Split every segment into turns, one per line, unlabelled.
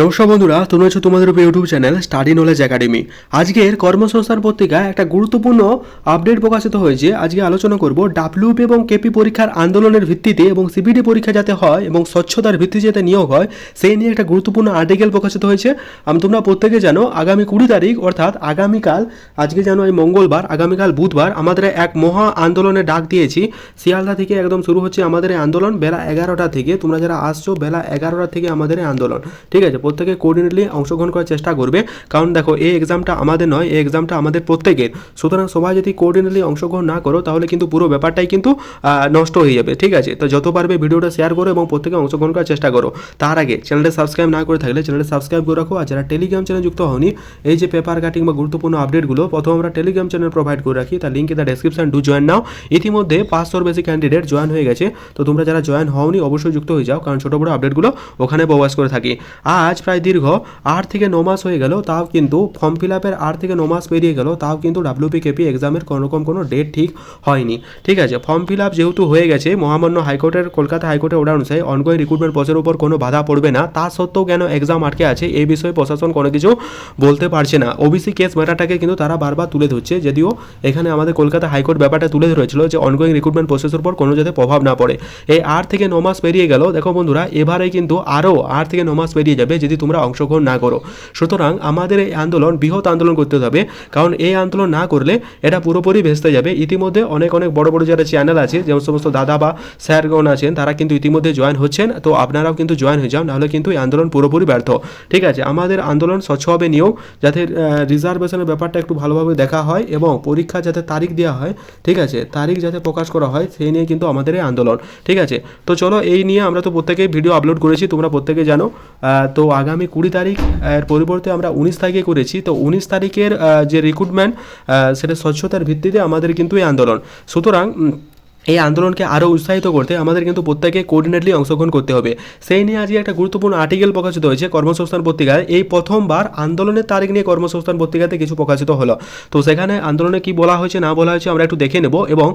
নমস্কার বন্ধুরা, তোমরা হচ্ছে তোমাদের উপর YouTube channel Study Knowledge Academy. আজকের কর্মসংস্থান পত্রিকায় একটা গুরুত্বপূর্ণ আপডেট প্রকাশিত হয়েছে। আজকে আলোচনা করব ডাব্লিউপি এবং কেপি পরীক্ষার আন্দোলনের ভিত্তিতে এবং সিবিডি পরীক্ষা যাতে হয় এবং স্বচ্ছতার ভিত্তিতে যাতে নিয়োগ হয়, সেই নিয়ে একটা গুরুত্বপূর্ণ আর্টিকেল প্রকাশিত হয়েছে। আমি, তোমরা প্রত্যেকে জানো, আগামী কুড়ি তারিখ, অর্থাৎ আগামীকাল, আজকে জানো এই মঙ্গলবার, আগামীকাল বুধবার, আমাদের এক মহা আন্দোলনের ডাক দিয়েছি। শিয়ালদা থেকে একদম শুরু হচ্ছে আমাদের এই আন্দোলন, বেলা এগারোটা থেকে। তোমরা যারা আসছো, বেলা এগারোটা থেকে আমাদের এই আন্দোলন। ঠিক আছে প্রত্যেকে কোঅর্ডিনেটলি অংশগ্রহণ করার চেষ্টা করবে। কারণ দেখো, এই এক্সামটা আমাদের নয়, এই এক্সামটা আমাদের প্রত্যেকের। সুতরাং সবাই যদি কোঅর্ডিনেটলি অংশগ্রহণ না করো, তাহলে কিন্তু পুরো ব্যাপারটাই কিন্তু নষ্ট হয়ে যাবে, ঠিক আছে? তো যত পারবে ভিডিওটা শেয়ার করো এবং প্রত্যেকে অংশগ্রহণ করার চেষ্টা করো। তার আগে চ্যানেলটা সাবস্ক্রাইব না করে থাকলে চ্যানেলটা সাবস্ক্রাইব করে রাখো। আর যারা টেলিগ্রাম চ্যানেল যুক্ত হওনি, এই যে পেপার কাটিং বা গুরুত্বপূর্ণ আপডেটগুলো প্রথম আমরা টেলিগ্রাম চ্যানেল প্রোভাইড করে রাখি। তার link in the description do join now ইতিমধ্যে পাঁচশোর বেশি ক্যান্ডিডেট জয়েন হয়ে গেছে। তো তোমরা যারা জয়েন হওনি, অবশ্যই যুক্ত হয়ে যাও, কারণ ছোটো বড়ো আপডেটগুলো ওখানে প্রবাস করে থাকি। আজ প্রায় দীর্ঘ। আট থেকে ন মাস হয়ে গেল, তাও কিন্তু ফর্ম ফিল আপের আট থেকে ন মাস পেরিয়ে গেল, তাও কিন্তু ডাব্লিউপি কেপি এক্সামের কোনো রকম কোনো ডেট ঠিক হয়নি। ঠিক আছে ফর্ম ফিল আপ যেহেতু হয়ে গেছে, মহামান্য হাইকোর্টের, কলকাতা হাইকোর্টের অর্ডার অনুযায়ী অনগোয়িং রিক্রুটমেন্ট প্রসেসের উপর কোনো বাধা পড়বে না। তা সত্ত্বেও কেন এক্সাম আটকে আছে এই বিষয়ে প্রশাসন কোনো কিছু বলতে পারছে না। ওবিসি কেস ম্যাটারটাকে কিন্তু তারা বারবার তুলে ধরছে, যদিও এখানে আমাদের কলকাতা হাইকোর্ট ব্যাপারটা তুলে ধরেছিল যে অনগোয়িং রিক্রুটমেন্ট প্রসেসের উপর কোনো যাতে প্রভাব না পড়ে। এই আট থেকে ন মাস পেরিয়ে গেল, দেখো বন্ধুরা, এবারে কিন্তু আরও আট থেকে ন মাস পেরিয়ে যাবে যদি তোমরা অংশগ্রহণ না করো। সুতরাং আমাদের এই আন্দোলন, বৃহৎ আন্দোলন করতে হবে। কারণ এই আন্দোলন না করলে এটা পুরোপুরি ভেস্তে যাবে। ইতিমধ্যে অনেক অনেক বড় বড় যারা চ্যানেল আছে যে সমস্ত দাদা বা স্যারগণ আছেন, তারা কিন্তু ইতিমধ্যে জয়েন হচ্ছেন। তো আপনারাও কিন্তু জয়েন হয়ে যাও, নাহলে কিন্তু এই আন্দোলন পুরোপুরি ব্যর্থ। ঠিক আছে, আমাদের আন্দোলন স্বচ্ছভাবে নিয়েও, যাতে রিজার্ভেশনের ব্যাপারটা একটু ভালোভাবে দেখা হয় এবং পরীক্ষা যাতে তারিখ দেওয়া হয়, ঠিক আছে, তারিখ যাতে প্রকাশ করা হয়, সেই নিয়ে কিন্তু আমাদের এই আন্দোলন। ঠিক আছে, তো চলো এই নিয়ে আমরা তো প্রত্যেকেই ভিডিও আপলোড করেছি, তোমরা প্রত্যেকে জানো। তো আগামী কুড়ি তারিখ এর পরিবর্তে আমরা উনিশ তারিখে করেছি। তো উনিশ তারিখের যে রিক্রুটমেন্ট সেটা স্বচ্ছতার ভিত্তিতে আমাদের কিন্তু এই আন্দোলন। সুতরাং এই আন্দোলনকে আরও উৎসাহিত করতে আমাদের কিন্তু প্রত্যেকে কোঅর্ডিনেটলি অংশগ্রহণ করতে হবে। সেই নিয়ে আজকে একটা গুরুত্বপূর্ণ আর্টিকেল প্রকাশিত হয়েছে কর্মসংস্থান পত্রিকায়। এই প্রথমবার আন্দোলনের তারিখ নিয়ে কর্মসংস্থান পত্রিকাতে কিছু প্রকাশিত হলো। তো সেখানে আন্দোলনে কি বলা হয়েছে, না বলা হয়েছে আমরা একটু দেখে নেব এবং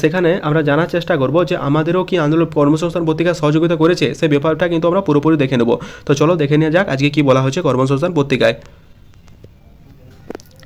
সেখানে আমরা জানার চেষ্টা করব যে আমাদেরও কি আন্দোলন, কর্মসংস্থান পত্রিকা সহযোগিতা করেছে? সেই ব্যাপারটা কিন্তু আমরা পুরোপুরি দেখে নেব। তো চলো দেখে নেওয়া যাক আজকে কি বলা হয়েছে কর্মসংস্থান পত্রিকায়।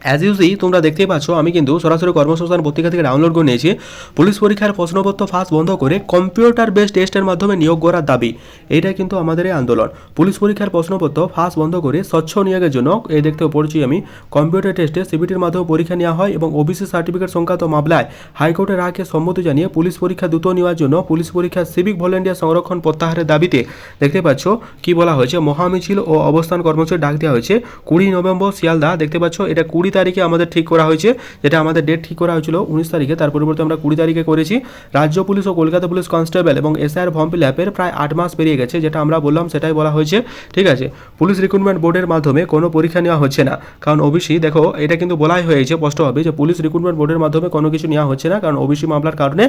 অ্যাজ ইউজি তোমরা দেখতেই পাচ্ছ, আমি কিন্তু সরাসরি কর্মসংস্থান পত্রিকা থেকে ডাউনলোড করে নিয়েছি। পুলিশ পরীক্ষার প্রশ্নপত্র ফাঁস বন্ধ করে কম্পিউটার বেসড টেস্টের মাধ্যমে নিয়োগ করার দাবি। এইটা কিন্তু আমাদের এই আন্দোলন। পুলিশ পরীক্ষার প্রশ্নপত্র ফাঁস বন্ধ করে স্বচ্ছ নিয়োগের জন্য, এই দেখতে পড়ছি আমি কম্পিউটার টেস্টে সিবিটির মাধ্যমে পরীক্ষা নেওয়া হয় এবং ওবিসি সার্টিফিকেট সংক্রান্ত মামলায় হাইকোর্টের রায়কে সম্মতি জানিয়ে পুলিশ পরীক্ষা দ্রুত নেওয়ার জন্য পুলিশ পরীক্ষার সিভিক ভলেন্টিয়ার সংরক্ষণ প্রত্যাহারের দাবিতে দেখতে পাচ্ছ কি বলা হয়েছে, মহামিছিল ও অবস্থান কর্মসূচি ডাক দেওয়া হয়েছে। কুড়ি নভেম্বর, শিয়ালদা, দেখতে পাচ্ছ, এটা কুড়ি তারিখে আমাদের ঠিক করা হয়েছে, যেটা আমাদের ডেট ঠিক করা হয়েছিল উনিশ তারিখে। তার পরিবর্তে আমরা কুড়ি তারিখে করেছি। রাজ্য পুলিশ ও কলকাতা পুলিশ কনস্টেবল এবং এসআইআর ফর্ম ফিল অ্যাপের প্রায় আট মাস পেরিয়ে গেছে, যেটা আমরা বললাম, সেটাই বলা হয়েছে। ঠিক আছে, পুলিশ রিক্রুটমেন্ট বোর্ডের মাধ্যমে কোনো পরীক্ষা নেওয়া হচ্ছে না। কারণ ওবিসি দেখো, এটা কিন্তু বলাই হয়েছে, স্পষ্ট হবে, যে পুলিশ রিক্রুটমেন্ট বোর্ডের মাধ্যমে কোনো কিছু নেওয়া হচ্ছে না। কারণ ওবিসি মামলার কারণে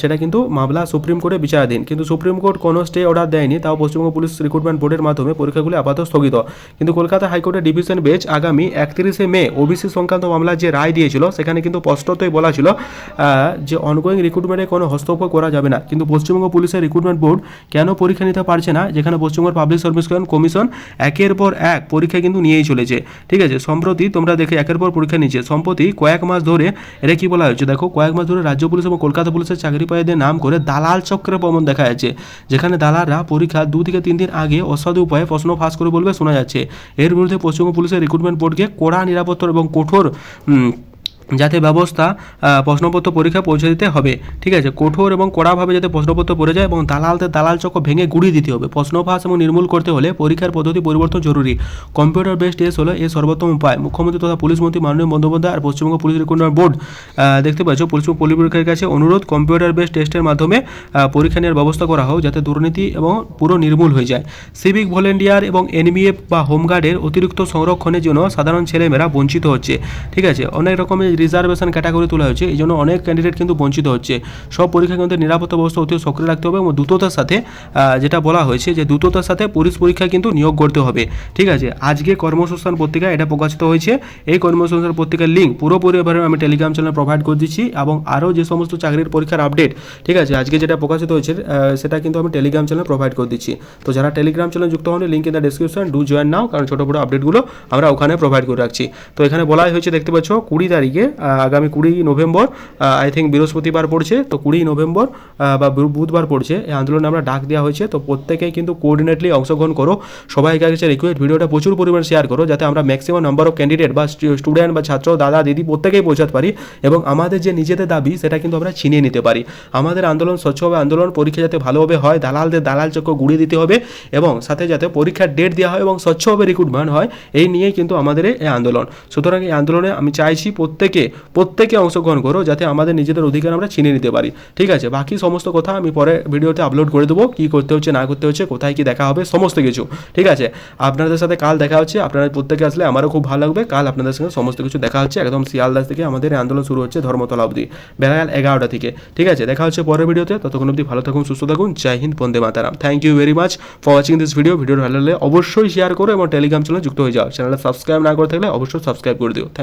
সেটা কিন্তু মামলা সুপ্রিম কোর্টে বিচারাধীন। কিন্তু সুপ্রিম কোর্ট কোনো স্টে অর্ডার দেয়নি, তাও পশ্চিমবঙ্গ পুলিশ রিক্রুটমেন্ট বোর্ডের মাধ্যমে পরীক্ষাগুলি আপাতত স্থগিত কিন্তু কলকাতা হাইকোর্টের ডিভিশন বেঞ্চ আগামী একত্রিশে মে ওবিসি সংক্রান্ত মামলার যে রায় দিয়েছিল, সেখানে কিন্তু স্পষ্টতই বলা ছিল যে অনগোয়িং রিক্রুটমেন্টে কোনো হস্তক্ষেপ করা যাবে না। কিন্তু পশ্চিমবঙ্গ পুলিশের রিক্রুটমেন্ট বোর্ড কেন পরীক্ষা নিতে পারছে না, যেখানে পশ্চিমবঙ্গ পাবলিক সার্ভিস কমিশন একের পর এক পরীক্ষা কিন্তু নিয়েই চলেছে। ঠিক আছে, সম্প্রতি তোমরা দেখে একের পর পরীক্ষা নিচ্ছে সম্প্রতি কয়েক মাস ধরে, এটা কি বলা হয়েছে? দেখো, কয়েক মাস ধরে রাজ্য পুলিশ এবং কলকাতা পুলিশের চাকরি পাইদের নাম করে দালাল চক্রের প্রমাণ দেখা যাচ্ছে, যেখানে দালালরা পরীক্ষা দু থেকে তিন দিন আগে অসাধু উপায়ে প্রশ্ন ফাঁস করে বলবে শোনা যাচ্ছে। এর বিরুদ্ধে পশ্চিমবঙ্গ পুলিশের রিক্রুটমেন্ট বোর্ডকে কড়া নিরাপত্তা এবং কঠোর যাতে ব্যবস্থা প্রশ্নপত্র পরীক্ষা পৌঁছে দিতে হবে। ঠিক আছে? কঠোর এবং কড়াভাবে যাতে প্রশ্নপত্র পড়ে যায় এবং দালালদের দালাল চক্র ভেঙে গুড়িয়ে দিতে হবে। প্রশ্ন ফাঁস এবং নির্মূল করতে হলে পরীক্ষার পদ্ধতি পরিবর্তন জরুরি। কম্পিউটার বেসড টেস্ট হলো এর সর্বোত্তম উপায়। মুখ্যমন্ত্রী তথা পুলিশ মন্ত্রী মাননীয় বন্দ্যোপাধ্যায় আর পশ্চিমবঙ্গ পুলিশ রিক্রুটমেন্ট বোর্ড দেখতে পাচ্ছ পশ্চিমবঙ্গ পুলিশ পরীক্ষার কাছে অনুরোধ, কম্পিউটার বেসড টেস্টের মাধ্যমে পরীক্ষা নেওয়ার ব্যবস্থা করা হোক যাতে দুর্নীতি এবং পুরো নির্মূল হয়ে যায়। সিভিক ভলেন্টিয়ার এবং এনবিএফ বা হোমগার্ডের অতিরিক্ত সংরক্ষণের জন্য সাধারণ ছেলেমেয়েরা বঞ্চিত হচ্ছে। ঠিক আছে? অনেক রকমের রিজার্ভেশন ক্যাটাগরি তোলা হয়েছে, এই জন্য অনেক ক্যান্ডিডেট কিন্তু বঞ্চিত হচ্ছে। সব পরীক্ষা কিন্তু নিরাপত্তা ব্যবস্থা অতি সক্রিয় রাখতে হবে এবং দ্রুততার সাথে যেটা বলা হয়েছে যে দ্রুততার সাথে পুলিশ পরীক্ষা কিন্তু নিয়োগ করতে হবে। ঠিক আছে? আজকে কর্মসংস্থান পত্রিকা এটা প্রকাশিত হয়েছে। এই কর্মসংস্থান পত্রিকার লিঙ্ক পুরোপুরি এবারে আমি টেলিগ্রাম চ্যানেল প্রোভাইড করে দিচ্ছি এবং আরও যে সমস্ত চাকরির পরীক্ষার আপডেট ঠিক আছে? আজকে যেটা প্রকাশিত হয়েছে সেটা কিন্তু আমি টেলিগ্রাম চ্যানেল প্রোভাইড করে দিচ্ছি। তো যারা টেলিগ্রাম চ্যানেল যুক্ত হন link in the description do join now কারণ ছোটো বড়ো আপডেটগুলো আমরা ওখানে প্রোভাইড করে রাখছি। তো এখানে বলাই হয়েছে, দেখতে পাচ্ছ, কুড়ি তারিখে আগামী কুড়ি নভেম্বর আই থিঙ্ক বৃহস্পতিবার পড়ছে, তো কুড়ি নভেম্বর বা বুধবার পড়ছে। এই আন্দোলনে আমরা ডাক দেওয়া হয়েছে, তো প্রত্যেকেই কিন্তু কোঅর্ডিনেটলি অংশগ্রহণ করো। সবাই কাছে রিকোয়েস্ট ভিডিওটা প্রচুর পরিমাণে শেয়ার করো, যাতে আমরা ম্যাক্সিমাম নাম্বার অফ ক্যান্ডিডেট বা স্টুডেন্ট বা ছাত্র, দাদা, দিদি প্রত্যেকেই পৌঁছাতে পারি এবং আমাদের যে নিজেদের দাবি, সেটা কিন্তু আমরা ছিনিয়ে নিতে পারি। আমাদের আন্দোলন স্বচ্ছভাবে আন্দোলন পরীক্ষা যাতে ভালোভাবে হয়, দালালদের দালাল চক্র গুড়িয়ে দিতে হবে এবং সাথে যাতে পরীক্ষার ডেট দেওয়া হয় এবং স্বচ্ছভাবে রিক্রুটমেন্ট হয়, এই নিয়েই কিন্তু আমাদের এই আন্দোলন। সুতরাং এই আন্দোলনে আমি চাইছি প্রত্যেকে প্রত্যেকে অংশগ্রহণ করো যাতে আমাদের নিজেদের অধিকার আমরা ছিনিয়ে নিতে পারি। ঠিক আছে? বাকি সমস্ত কথা আমি পরে ভিডিওতে আপলোড করে দেবো। কী করতে হচ্ছে, না করতে হচ্ছে, কোথায় কি দেখা হবে, সমস্ত কিছু। ঠিক আছে? আপনাদের সাথে কাল দেখা হচ্ছে। আপনারা প্রত্যেকে আসলে আমারও খুব ভালো লাগবে। কাল আপনাদের সঙ্গে সমস্ত কিছু দেখা হচ্ছে। একদম শিয়ালদাস থেকে আমাদের আন্দোলন শুরু হচ্ছে ধর্মতলা অবধি। বেলাগাল এগারোটা থেকে। ঠিক আছে? দেখা হচ্ছে পরের ভিডিওতে। ততক্ষণ অবধি ভালো থাকুন, সুস্থ থাকুন। জয় হিন্দ, বন্দে Mataram. Thank you very much for watching this video video ভালো লাগলে অবশ্যই শেয়ার করো এবং টেলিগ্রাম চ্যানেলে যুক্ত হয়ে যাও। চ্যানেলে সাবস্ক্রাইব না করে থাকলে অবশ্যই সাবস্ক্রাইব করে দিও। থ্যাংক